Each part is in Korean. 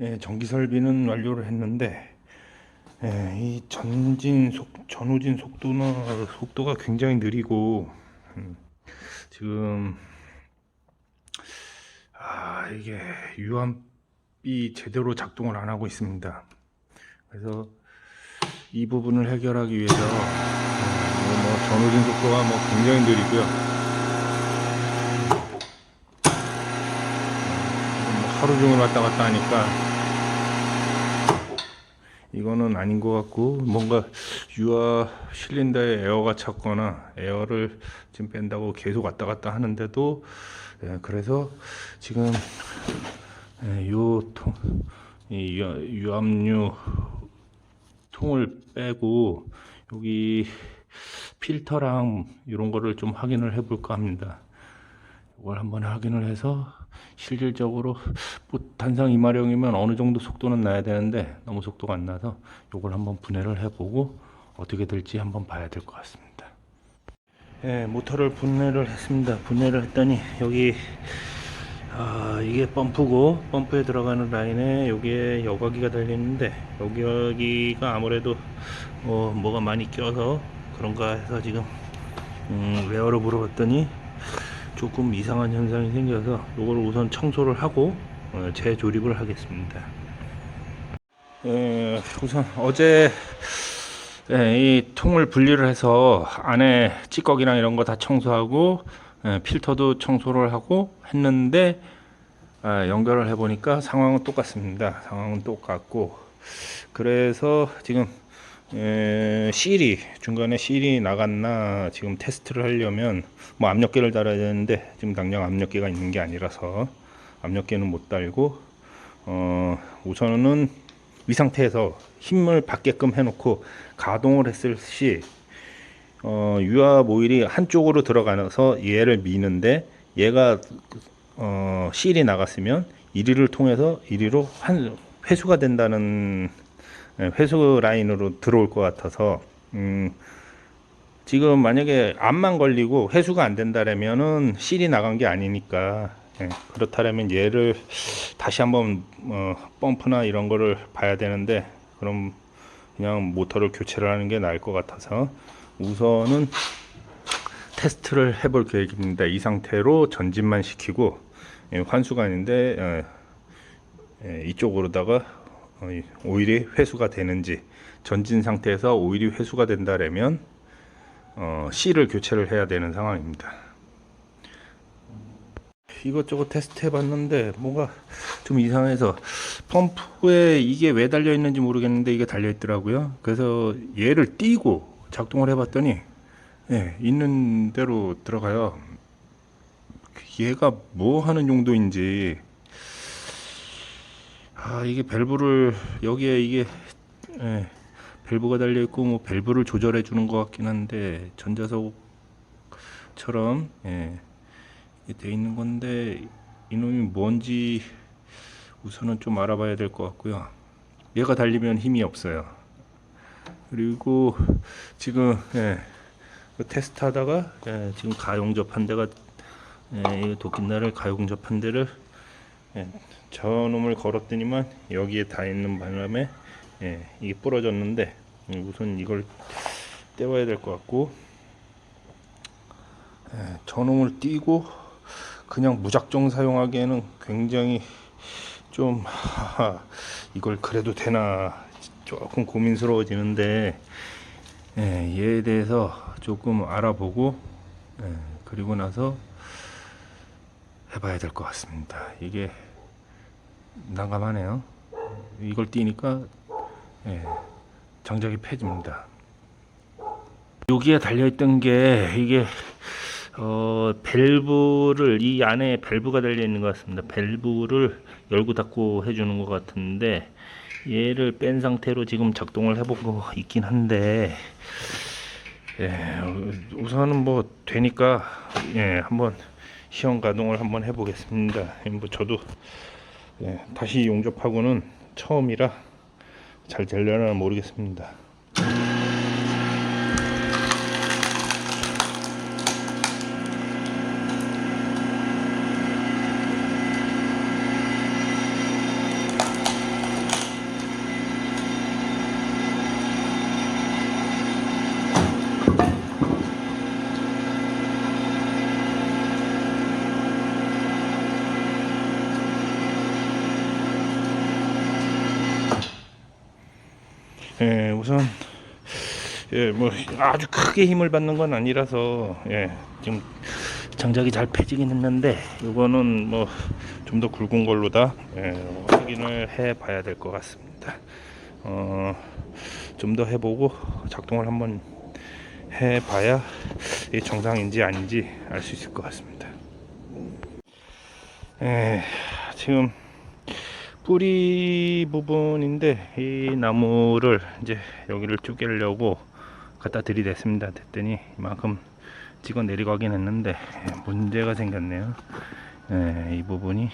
예, 전기 설비는 완료를 했는데 예, 이 전진 속 전후진 속도나 속도가 굉장히 느리고 음, 지금 아 이게 유압이 제대로 작동을 안 하고 있습니다. 그래서 이 부분을 해결하기 위해서 음, 뭐 전후진 속도가 뭐 굉장히 느리고요. 뭐 하루 종일 왔다 갔다 하니까 이거는 아닌 것 같고 뭔가 유아 실린더에 에어가 찼거나 에어를 지금 뺀다고 계속 왔다 갔다 하는데도 예, 그래서 지금 예, 요통 이 유- 유압류 통을 빼고 여기 필터랑 이런 거를 좀 확인을 해볼까 합니다. 이걸 한번 확인을 해서 실질적으로 뭐 단상 이마력이면 어느 정도 속도는 나야 되는데 너무 속도가 안 나서 이걸 한번 분해를 해보고 어떻게 될지 한번 봐야 될 것 같습니다. 예, 모터를 분해를 했습니다. 분해를 했더니 여기 아, 이게 펌프고 펌프에 들어가는 라인에 여기에 여과기가 달려있는데 여기 여기가 아무래도 뭐 뭐가 많이 껴서 그런가 해서 지금 음, 웨어로 물어봤더니 조금 이상한 현상이 생겨서 이걸 우선 청소를 하고 어, 재조립을 하겠습니다. 예, 우선 어제 예, 이 통을 분리를 해서 안에 찌꺼기랑 이런 거 다 청소하고 예, 필터도 청소를 하고 했는데 아, 연결을 해보니까 상황은 똑같습니다. 상황은 똑같고 그래서 지금 에, 실이 중간에 실이 나갔나 지금 테스트를 하려면 뭐 압력계를 달아야 되는데 지금 당장 압력계가 있는 게 아니라서 압력계는 못 달고 어, 우선은 이 상태에서 힘을 받게끔 해놓고 가동을 했을 시 어, 유압 오일이 한쪽으로 들어가서 얘를 미는데 얘가 어, 실이 나갔으면 이리를 통해서 이리로 한 회수가 된다는 예, 회수 라인으로 들어올 것 같아서 음, 지금 만약에 암만 걸리고 회수가 안 된다라면은 실이 나간 게 아니니까 예, 그렇다면 얘를 다시 한번 어, 펌프나 이런 거를 봐야 되는데 그럼 그냥 모터를 교체를 하는 게 나을 것 같아서 우선은 테스트를 해볼 계획입니다. 이 상태로 전진만 시키고 예, 환수가 아닌데 예, 예, 이쪽으로다가 오일이 회수가 되는지 전진 상태에서 오일이 회수가 된다라면 어, C를 교체를 해야 되는 상황입니다. 이것저것 테스트 해봤는데 뭔가 좀 이상해서 펌프에 이게 왜 달려 있는지 모르겠는데 이게 달려 있더라고요. 그래서 얘를 띄고 작동을 해봤더니 예, 있는 대로 들어가요. 얘가 뭐 하는 용도인지 아 이게 밸브를 여기에 이게 예, 밸브가 달려 있고 뭐 밸브를 조절해 주는 것 같긴 한데 전자석처럼 예, 돼 있는 건데 이놈이 뭔지 우선은 좀 알아봐야 될 것 같고요. 얘가 달리면 힘이 없어요. 그리고 지금 예, 그 테스트하다가 예, 지금 가용접한 데가 예, 이 도끼날을 가용접한 데를 예, 저놈을 걸었더니만 여기에 다 있는 바람에 예, 이게 부러졌는데 음, 우선 이걸 떼와야 될 것 같고 예, 저놈을 띄고 그냥 무작정 사용하기에는 굉장히 좀 하하, 이걸 그래도 되나 조금 고민스러워지는데 예, 얘에 대해서 조금 알아보고 예, 그리고 나서 해봐야 될 것 같습니다. 이게 난감하네요. 이걸 띄니까 예, 장작이 펴집니다. 여기에 달려있던 게 이게 어, 밸브를 이 안에 밸브가 달려 있는 것 같습니다. 밸브를 열고 닫고 해주는 것 같은데 얘를 뺀 상태로 지금 작동을 해보고 있긴 한데 예, 우선은 뭐 되니까 예, 한번 시험 가동을 한번 해보겠습니다. 뭐 저도 예, 다시 용접하고는 처음이라 잘 되려나 모르겠습니다. 예, 우선 예, 뭐 아주 크게 힘을 받는 건 아니라서 예, 지금 장작이 잘 패지긴 했는데 이거는 뭐 좀 더 굵은 걸로다 예, 확인을 해 봐야 될 것 같습니다. 어, 좀 더 해보고 작동을 한번 해 봐야 이게 정상인지 아닌지 알 수 있을 것 같습니다. 예, 지금 뿌리 부분인데 이 나무를 이제 여기를 쪼개려고 갖다 들이댔습니다. 됐더니 이만큼 찍어 내려가긴 했는데 예, 문제가 생겼네요. 예, 이 부분이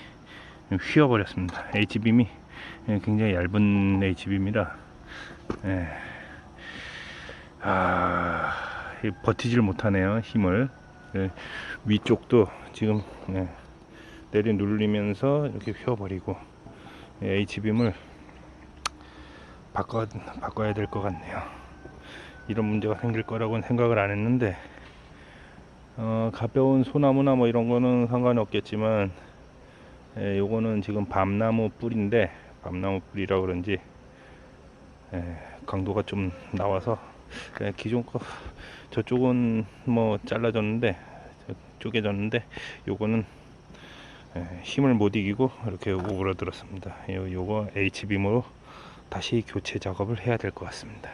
휘어 버렸습니다. H빔이 예, 굉장히 얇은 H빔이라 예, 아, 이 버티질 못하네요. 힘을 예, 위쪽도 지금 예, 내리 누르면서 이렇게 휘어버리고 예, H빔을 바꿔, 바꿔야 될 것 같네요. 이런 문제가 생길 거라고는 생각을 안 했는데, 어, 가벼운 소나무나 뭐 이런 거는 상관이 없겠지만, 예, 요거는 지금 밤나무 뿌리인데, 밤나무 뿌리라 그런지, 예, 강도가 좀 나와서, 기존 거, 저쪽은 뭐 잘라졌는데, 저- 쪼개졌는데, 요거는 예, 힘을 못 이기고 이렇게 오그라들었습니다. 요, 요거 H빔으로 다시 교체 작업을 해야 될 것 같습니다.